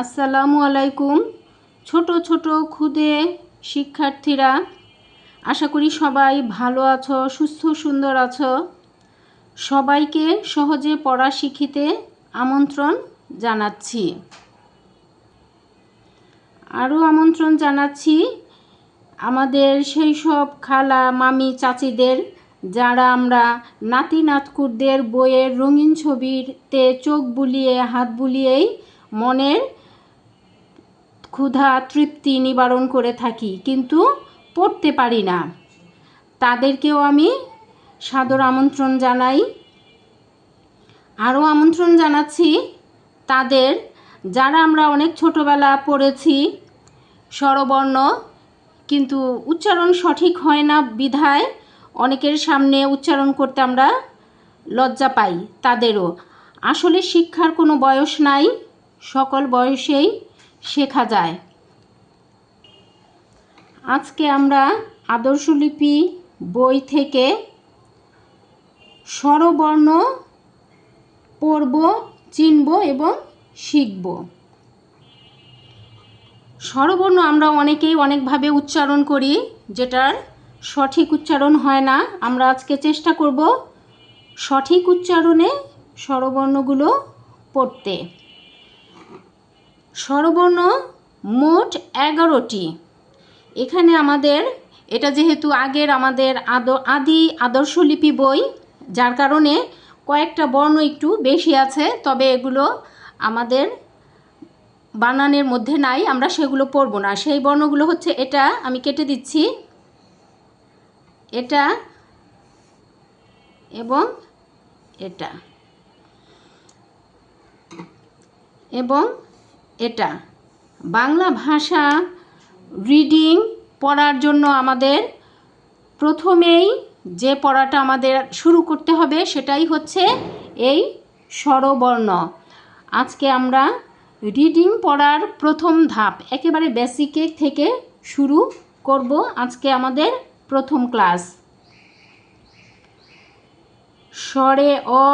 আসসালামু আলাইকুম, ছোট ছোট ক্ষুদে শিক্ষার্থীরা। আশা করি সবাই ভালো আছো, সুস্থ, সুন্দর আছো। সবাইকে সহজে পড়া শিখিতে আমন্ত্রণ জানাচ্ছি। আরও আমন্ত্রণ জানাচ্ছি আমাদের সেই সব খালা মামি চাচিদের, যারা আমরা নাতি নাতকুরদের বইয়ের রঙিন ছবিতে চোখ বুলিয়ে, হাত বুলিয়েই মনের ক্ষুধা, তৃপ্তি নিবারণ করে থাকি, কিন্তু পড়তে পারি না। তাদেরকেও আমি সাদর আমন্ত্রণ জানাই। আরও আমন্ত্রণ জানাচ্ছি তাদের, যারা আমরা অনেক ছোটোবেলা পড়েছি, স্বরবর্ণ, কিন্তু উচ্চারণ সঠিক হয় না বিধায় অনেকের সামনে উচ্চারণ করতে আমরা লজ্জা পাই তাদেরও। আসলে শিক্ষার কোনো বয়স নাই, সকল বয়সেই শেখা যায়। আজকে আমরা আদর্শলিপি বই থেকে স্বরবর্ণ পড়ব, চিনব এবং শিখব। স্বরবর্ণ আমরা অনেকেই অনেকভাবে উচ্চারণ করি, যেটার সঠিক উচ্চারণ হয় না। আমরা আজকে চেষ্টা করব সঠিক উচ্চারণে স্বরবর্ণগুলো পড়তে। স্বরবর্ণ মোট এগারোটি। এখানে আমাদের, এটা যেহেতু আগের আমাদের আদ, আদি আদর্শলিপি বই, যার কারণে কয়েকটা বর্ণ একটু বেশি আছে, তবে এগুলো আমাদের বানানের মধ্যে নাই, আমরা সেগুলো পড়ব না। সেই বর্ণগুলো হচ্ছে এটা, আমি কেটে দিচ্ছি। এটা এবং এটা। এবং এটা। বাংলা ভাষা রিডিং পড়ার জন্য আমাদের প্রথমেই যে পড়াটা আমাদের শুরু করতে হবে সেটাই হচ্ছে এই স্বরবর্ণ। আজকে আমরা রিডিং পড়ার প্রথম ধাপ, একেবারে বেসিকে থেকে শুরু করব আজকে আমাদের প্রথম ক্লাস স্বরে অ,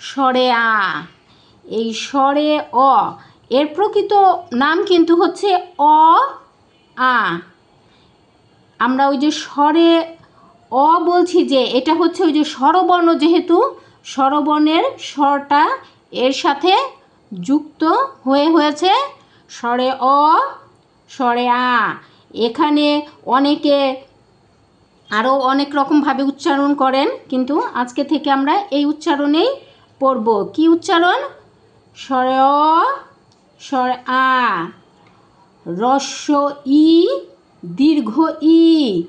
স্বরে আ। এই স্বরে অ এর প্রকৃত নাম কিন্তু হচ্ছে অ, আ। আমরা ওই যে স্বরে অ বলছি যে, এটা হচ্ছে ওই যে স্বরবর্ণ যেহেতু, স্বরবর্ণের স্বরটা এর সাথে যুক্ত হয়ে হয়েছে। স্বরে অ, স্বরে আ। এখানে অনেকে আরও অনেক রকমভাবে উচ্চারণ করেন, কিন্তু আজকে থেকে আমরা এই উচ্চারণেই পড়ব। কি উচ্চারণ? স্বরে অ স্বর আ। রস্য ই, দীর্ঘ ই।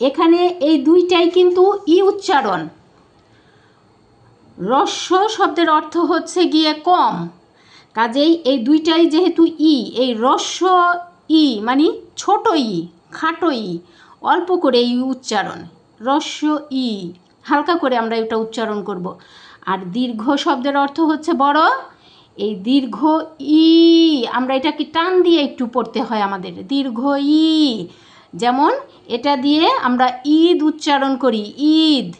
এখানে এই দুইটাই কিন্তু ই উচ্চারণ। রস্য শব্দের অর্থ হচ্ছে গিয়ে কম। কাজেই এই দুইটাই যেহেতু ই, এই রস্য ই মানে ছোট ই, খাটো ই, অল্প করে এই উচ্চারণ। রস্য ই, হালকা করে আমরা এটা উচ্চারণ করব। আর দীর্ঘ শব্দের অর্থ হচ্ছে বড় এই দীর্ঘ ই, আমরা এটাকে টান দিয়ে একটু পড়তে হয় আমাদের। দীর্ঘ ই, যেমন এটা দিয়ে আমরা ঈদ উচ্চারণ করি, ঈদ।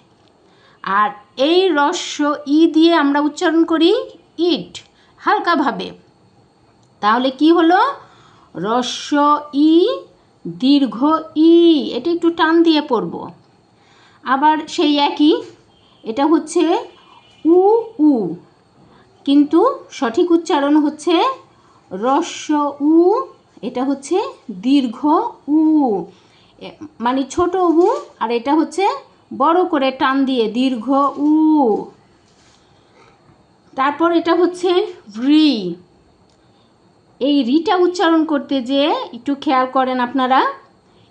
আর এই রস্য ই দিয়ে আমরা উচ্চারণ করি, ইট, হালকাভাবে। তাহলে কি হলো? রস্য ই, দীর্ঘ ই, এটা একটু টান দিয়ে পড়ব। আবার সেই একই, এটা হচ্ছে উ উ। কিন্তু সঠিক উচ্চারণ হচ্ছে রস্য উ, এটা হচ্ছে দীর্ঘ উ। মানে ছোট উ, আর এটা হচ্ছে বড় করে টান দিয়ে দীর্ঘ উ। তারপর এটা হচ্ছে রি। এই রিটা উচ্চারণ করতে যে একটু খেয়াল করেন আপনারা,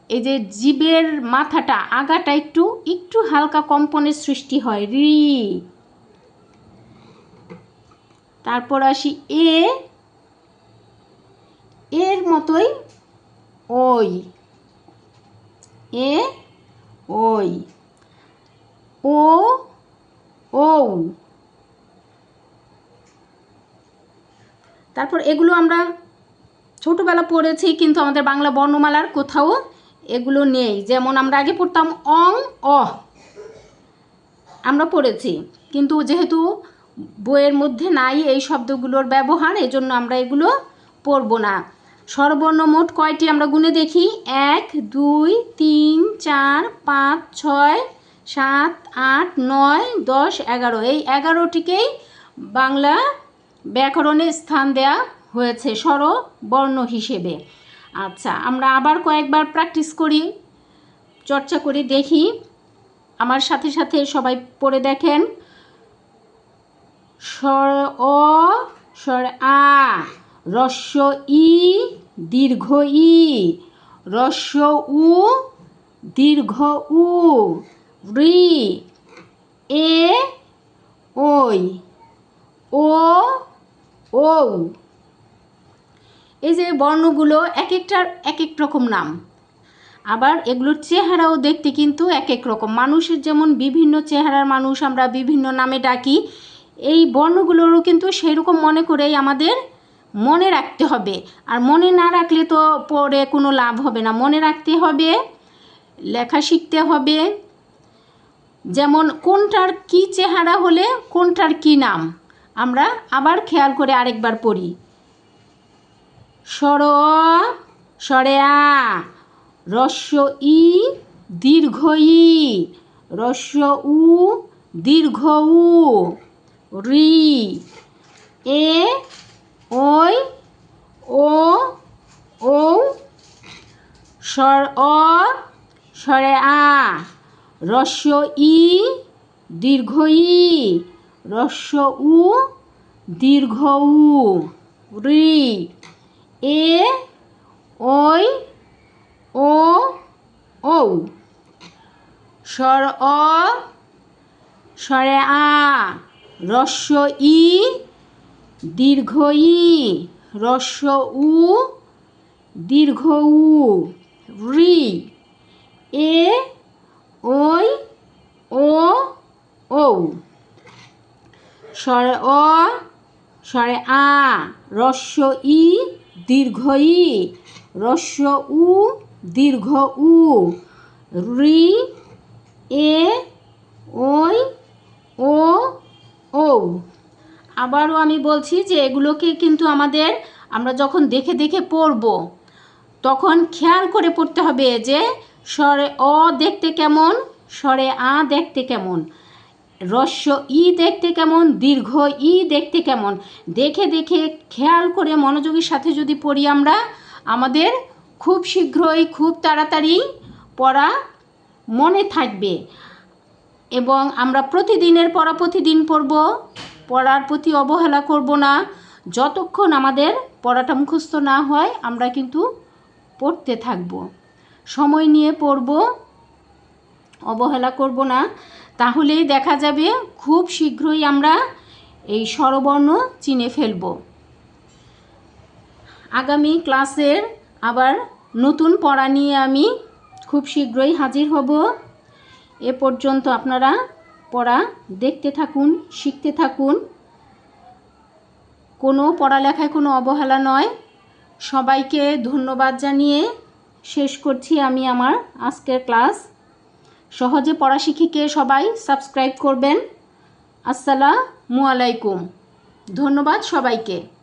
এই যে জীবের মাথাটা, আগাটা একটু একটু হালকা কম্পনের সৃষ্টি হয়, রি। তারপর আসি এ, এর মতোই ওই, এ, ওই, ও ও তারপর এগুলো আমরা ছোটোবেলা পড়েছি, কিন্তু আমাদের বাংলা বর্ণমালার কোথাও এগুলো নেই। যেমন আমরা আগে পড়তাম অং, অ। আমরা পড়েছি, কিন্তু যেহেতু বইয়ের মধ্যে নাই এই শব্দগুলোর ব্যবহার, এজন্য আমরা এগুলো পড়ব না। স্বরবর্ণ মোট কয়টি আমরা গুনে দেখি? এক, দুই, তিন, চার, পাঁচ, ছয়, সাত, আট, নয়, দশ, এগারো। এই এগারোটিকেই বাংলা ব্যাকরণে স্থান দেয়া হয়েছে স্বরবর্ণ হিসেবে। আচ্ছা আমরা আবার কয়েকবার প্র্যাকটিস করি, চর্চা করি, দেখি। আমার সাথে সাথে সবাই পড়ে দেখেন। স্বর অ, স্বর আ। রস্য ই, দীর্ঘ ই। রস্য উ, দীর্ঘ উ। রি, এ ওই ও ও এই যে বর্ণগুলো এক একটার এক এক রকম নাম। আবার এগুলোর চেহারাও দেখতে কিন্তু এক এক রকম। মানুষের যেমন বিভিন্ন চেহারার মানুষ আমরা বিভিন্ন নামে ডাকি এই বর্ণগুলোরও কিন্তু সেই রকম মনে করেই আমাদের মনে রাখতে হবে। আর মনে না রাখলে তো পরে কোনো লাভ হবে না। মনে রাখতে হবে, লেখা শিখতে হবে, যেমন কোনটার কি চেহারা হলে কোনটার কি নাম। আমরা আবার খেয়াল করে আরেকবার পড়ি। সর আ রস্য ই, দীর্ঘ ই, রস্য উ, দীর্ঘ উ। রি, এ, ওই, ও ও স্বর অ স্বরে আ, রস্য, ই, দীর্ঘ, ই, রস্য, উ, দীর্ঘ, উ, রি, এ, ওই, ও ও স্বর অ স্বরে আ রস্য ই দীর্ঘ ই, রস্য উ দীর্ঘ উ, রি এ ওই ও ও স্বরে অ, স্বরে আ, রস্য ই দীর্ঘ ই, রস্য উ দীর্ঘ উ, রি এ ওই ও ও আবারও আমি বলছি যে এগুলোকে কিন্তু আমাদের আমরা যখন দেখে দেখে পড়ব, তখন খেয়াল করে পড়তে হবে যে স্বরে অ দেখতে কেমন, স্বরে আ দেখতে কেমন, রস্য ই দেখতে কেমন, দীর্ঘ ই দেখতে কেমন। দেখে দেখে খেয়াল করে মনোযোগের সাথে যদি পড়ি আমরা, আমাদের খুব শীঘ্রই, খুব তাড়াতাড়ি পড়া মনে থাকবে। এবং আমরা প্রতিদিনের পড়া প্রতিদিন পড়ব। পড়ার প্রতি অবহেলা করব না। যতক্ষণ আমাদের পড়াটা মুখস্থ না হয়, আমরা কিন্তু পড়তে থাকব। সময় নিয়ে পড়ব, অবহেলা করব না। তাহলেই দেখা যাবে খুব শীঘ্রই আমরা এই স্বরবর্ণ চিনে ফেলব। আগামী ক্লাসের আবার নতুন পড়া নিয়ে আমি খুব শীঘ্রই হাজির হব। এ পর্যন্ত আপনারা পড়া, দেখতে থাকুন, শিখতে থাকুন। কোনো পড়ালেখায় কোনো অবহেলা নয়। সবাইকে ধন্যবাদ জানিয়ে শেষ করছি আমি আমার আজকের ক্লাস। সহজে পড়া শিখিকে সবাই সাবস্ক্রাইব করবেন। আসসালামু আলাইকুম। ধন্যবাদ সবাইকে।